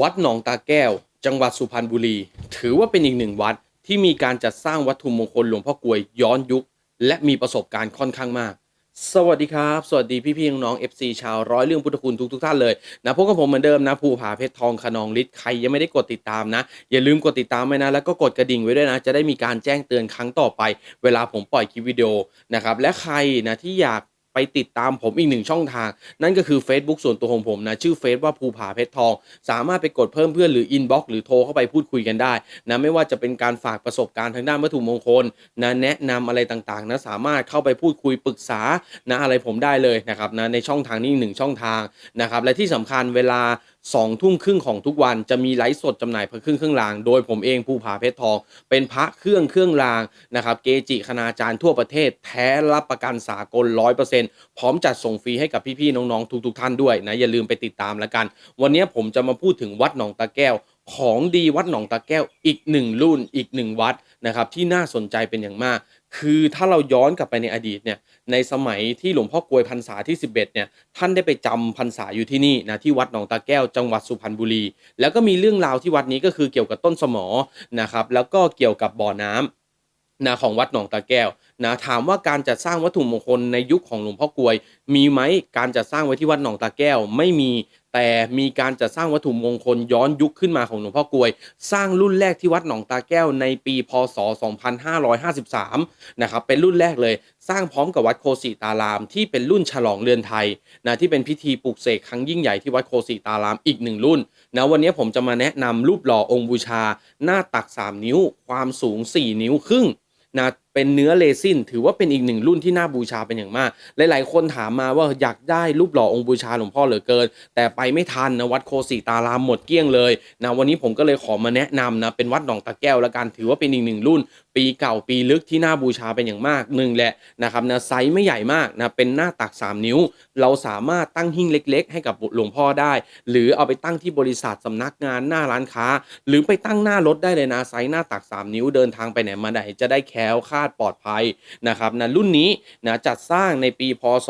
วัดหนองตาแก้ว จังหวัดสุพรรณบุรี ถือว่าเป็นอีกหนึ่งวัดที่มีการจัดสร้างวัตถุมงคลหลวงพ่อกลวยย้อนยุค และมีประสบการณ์ค่อนข้างมาก สวัสดีครับ สวัสดีพี่ๆน้องๆ FC ชาวร้อยเรื่องพุทธคุณทุกทุกๆท่านเลยนะพบกับผมเหมือนเดิมนะภูผาเพชรทองขนองฤทธิ์ใครยังไม่ได้กดติดตามนะ อย่าลืมกดติดตามไว้นะแล้วก็กดกระดิ่งไว้ด้วยนะ จะได้มีการแจ้งเตือนครั้งต่อไป เวลาผมปล่อยคลิปวิดีโอนะครับและใครนะที่อยาก ไปติดตามผมอีกหนึ่งช่องทาง นั่นก็คือ Facebook ส่วนตัวของผมนะ ชื่อเฟซว่าภูผาเพชรทอง สามารถไปกดเพิ่มเพื่อนหรืออินบ็อกซ์หรือโทรเข้าไปพูดคุยกันได้นะไม่ว่าจะเป็นการฝากประสบการณ์ทางด้านวัตถุมงคลนะแนะนำอะไรต่างๆนะสามารถเข้าไปพูดคุยปรึกษานะอะไรผมได้เลยนะครับนะในช่องทางนี้หนึ่งช่องทางนะครับและที่สำคัญเวลา สองทุ่มครึ่งของทุกวันจะมีไลฟ์สดจำหน่ายพระเครื่องเครื่องราง โดยผมเองภูผาเพชรทอง เป็นพระเครื่องเครื่องรางนะครับเกจิคณาจารย์ทั่วประเทศ แท้รับประกันสากลร้อยเปอร์เซ็นต์พร้อมจัดส่งฟรีให้กับพี่ๆน้องๆทุกๆท่านด้วยนะอย่าลืมไปติดตามแล้วกัน วันนี้ผมจะมาพูดถึงวัดหนองตะแก้ว ของดีวัดหนองตาแก้วอีกหนึ่งรุ่นอีกหนึ่งวัดนะครับที่น่าสนใจเป็นอย่างมาก คือถ้าเราย้อนกลับไปในอดีตเนี่ยในสมัยที่หลวงพ่อกลวยพรรษาที่ 11เนี่ยท่านได้ไปจำพรรษาอยู่ที่นี่นะที่วัดหนองตาแก้วจังหวัดสุพรรณบุรี แล้วก็มีเรื่องราวที่วัดนี้ก็คือเกี่ยวกับต้นสมอนะครับแล้วก็เกี่ยวกับบ่อน้ำนะของวัดหนองตาแก้วนะถามว่าการจัดสร้างวัตถุมงคลในยุคของหลวงพ่อกลวย มีไหมการจัดสร้างไว้ที่วัดหนองตาแก้วไม่มี แต่มีการจัดสร้างวัตถุมงคลย้อนยุคขึ้นมาของหลวงพ่อกลวย สร้างรุ่นแรกที่วัดหนองตาแก้วในปี พศ 2553 นะครับ เป็นรุ่นแรกเลย สร้างพร้อมกับวัดโคสิตาราม ที่เป็นรุ่นฉลองเรือนไทยนะที่เป็นพิธีปลุกเสกครั้งยิ่งใหญ่ที่วัดโคสิตารามอีกหนึ่งรุ่นนะวันนี้ผมจะมาแนะนำรูปหล่อองค์บูชา หน้าตัก 3 นิ้ว ความสูง 4 นิ้วครึ่งนะ เป็นเนื้อเลซินถือว่าเป็นอีกหนึ่งรุ่นที่น่าบูชาเป็นอย่างมาก หลาย ๆ คนถามมาว่าอยากได้รูปหล่อองค์บูชาหลวงพ่อเหลือเกิน แต่ไปไม่ทันนะวัดโคสีตารามหมดเกลี้ยงเลยนะวันนี้ผมก็เลยขอมาแนะนำนะเป็นวัดหนองตะแก้วละกันถือว่าเป็นอีกหนึ่งรุ่น ปีเก่าปีลึกที่น่าบูชาเป็นอย่างมากหนึ่งแหละนะครับนะไซส์ไม่ใหญ่มากนะเป็นหน้าตัก 3 นิ้ว เราสามารถตั้งหิ้งเล็ก ๆ ให้กับหลวงพ่อได้ หรือเอาไปตั้งที่บริษัทสำนักงานหน้าร้านค้า หรือไปตั้งหน้ารถได้เลยนะไซส์หน้าตัก 3 นิ้วเดินทางไปไหนมาไหนจะได้แคล้วคลาดปลอดภัยนะครับนะรุ่นนี้นะจัดสร้างในปีพศ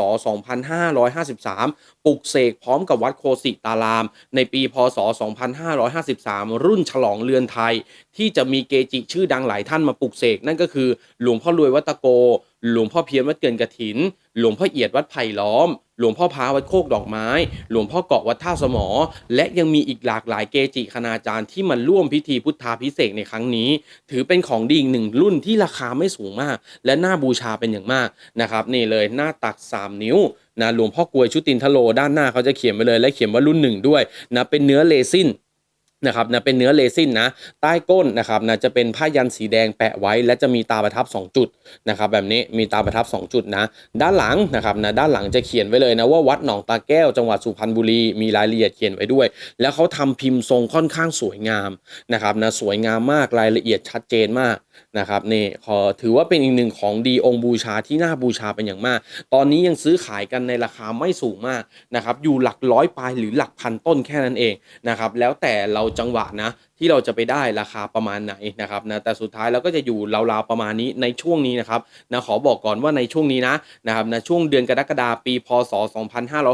2553 ปลุกเสกพร้อมกับวัดโคสิตาราม ในปีพศ 2553 รุ่นฉลองเรือนไทย ที่จะมีเกจิชื่อดังหลายท่านมาปลุกเสกนั่นก็คือหลวงพ่อรวยวัดตะโก หลวงพ่อเพียรวัดเกินกระถิน หลวงพ่อเอียดวัดไผ่ล้อม หลวงพ่อพาวัดโคกดอกไม้ หลวงพ่อเกาะวัดท่าสมอ และยังมีอีกหลากหลายเกจิคณาจารย์ที่มาร่วมพิธีพุทธาพิเศษในครั้งนี้ ถือเป็นของดีอีกหนึ่งรุ่นที่ราคาไม่สูงมาก และน่าบูชาเป็นอย่างมากนะครับนี่เลยหน้าตัก 3 นิ้วนะหลวงพ่อกวยชุตินทโลด้านหน้าเขาจะเขียนไว้เลย และเขียนว่ารุ่นหนึ่งด้วยนะเป็นเนื้อเลซิน นะครับนะเป็นเนื้อเลซินนะใต้ก้นนะครับนะจะเป็นผ้ายันสีแดงแปะไว้ และจะมีตาประทับ 2 จุดนะครับแบบนี้มีตาประทับ 2 จุดนะ ด้านหลังนะครับนะด้านหลังจะเขียนไว้เลยนะว่าวัดหนองตาแก้วจังหวัดสุพรรณบุรีมีรายละเอียดเขียนไว้ด้วย แล้วเขาทำพิมพ์ทรงค่อนข้างสวยงามนะครับนะสวยงามมากรายละเอียดชัดเจนมากนะครับนี่ขอถือว่าเป็นอีกหนึ่งของดีองค์บูชาที่น่าบูชาเป็นอย่างมาก ตอนนี้ยังซื้อขายกันในราคาไม่สูงมากนะครับอยู่หลักร้อยปลายหรือหลักพันต้นแค่นั้นเองนะครับแล้วแต่เราจังหวะนะ ที่เราจะไปได้ราคาประมาณไหนนะครับนะแต่สุดท้ายเราก็จะอยู่ราวๆประมาณนี้ในช่วงนี้นะครับนะขอบอกก่อนว่าในช่วงนี้นะนะครับนะช่วงเดือนกรกฎาคมปีพศ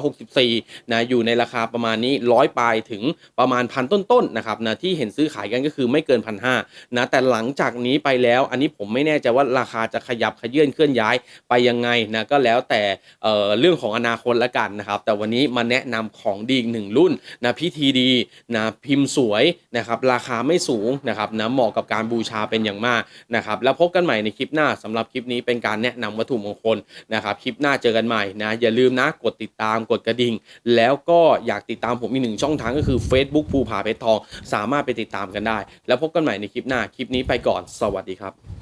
2564นะอยู่ในราคาประมาณนี้ร้อยปลายถึงประมาณพันต้นๆนะครับนะที่เห็นซื้อขายกันก็คือไม่เกินพันห้านะแต่หลังจากนี้ไปแล้วอันนี้ผมไม่แน่ใจว่าราคาจะขยับขยื่นเคลื่อนย้ายไปยังไงนะก็แล้วแต่เอ่อเรื่องของอนาคตละกันนะครับ แต่วันนี้มาแนะนำของดีอีกหนึ่งรุ่นนะพิธีดีนะพิมพ์สวยนะครับราคาไม่สูงนะครับนะเหมาะกับการบูชาเป็นอย่างมากนะครับแล้วพบกันใหม่ในคลิปหน้าสำหรับคลิปนี้เป็นการแนะนำวัตถุมงคลนะครับคลิปหน้าเจอกันใหม่นะอย่าลืมนะกดติดตามกดกระดิ่ง แล้วก็อยากติดตามผมอีกหนึ่งช่องทางก็คือ Facebook ภูผาเพชรทอง สามารถไปติดตามกันได้ แล้วพบกันใหม่ในคลิปหน้าคลิปนี้ไปก่อน สวัสดีครับ